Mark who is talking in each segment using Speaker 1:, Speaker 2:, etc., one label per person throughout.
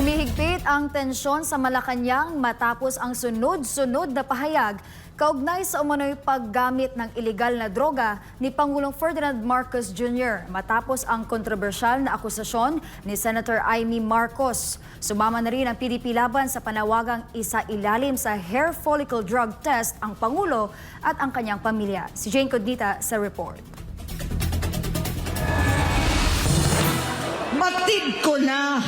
Speaker 1: Humihigpit ang tensyon sa Malacanang matapos ang sunod-sunod na pahayag kaugnay sa umano'y paggamit ng ilegal na droga ni Pangulong Ferdinand Marcos Jr. matapos ang kontrobersyal na akusasyon ni Senator Amy Marcos. Sumama na rin ang PDP laban sa panawagang isa ilalim sa hair follicle drug test ang Pangulo at ang kanyang pamilya. Si Jane Codnita sa report.
Speaker 2: Matid ko na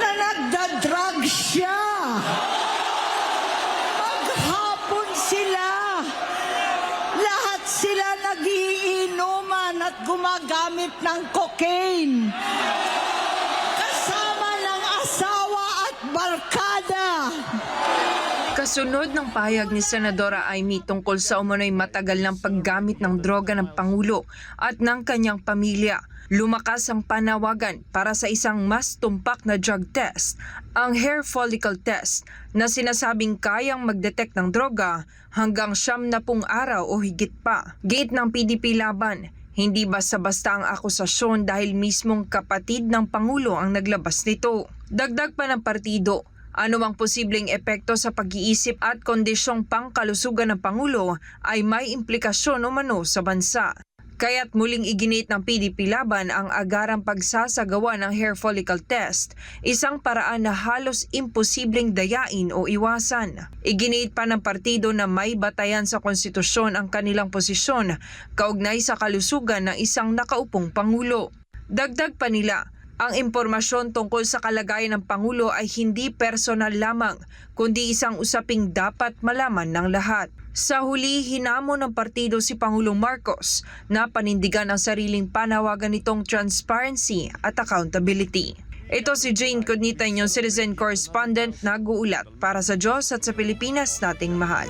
Speaker 2: na nagda-drug siya. Maghapon sila. Lahat sila nagiinuman at gumagamit ng cocaine. Kasama ng asawa at barkada.
Speaker 3: Kasunod ng pahayag ni Senadora Amy tungkol sa umano'y matagal ng paggamit ng droga ng Pangulo at ng kanyang pamilya, lumakas ang panawagan para sa isang mas tumpak na drug test, ang hair follicle test, na sinasabing kayang mag-detect ng droga hanggang siyam na pung araw o higit pa. Gate ng PDP laban, hindi basta-basta ang akusasyon dahil mismong kapatid ng Pangulo ang naglabas nito. Dagdag pa ng partido, Anumang posibleng epekto sa pag-iisip at kondisyong pangkalusugan ng Pangulo ay may implikasyon umano sa bansa. Kaya't muling iginit ng PDP laban ang agarang pagsasagawa ng hair follicle test, isang paraan na halos imposibleng dayain o iwasan. Iginit pa ng partido na may batayan sa konstitusyon ang kanilang posisyon kaugnay sa kalusugan ng isang nakaupong Pangulo. Dagdag pa nila, ang impormasyon tungkol sa kalagayan ng Pangulo ay hindi personal lamang, kundi isang usaping dapat malaman ng lahat. Sa huli, hinamo ng partido si Pangulong Marcos na panindigan ang sariling panawagan nitong transparency at accountability. Ito si Jane Codnita, inyong citizen correspondent, nag-uulat para sa Diyos at sa Pilipinas nating mahal.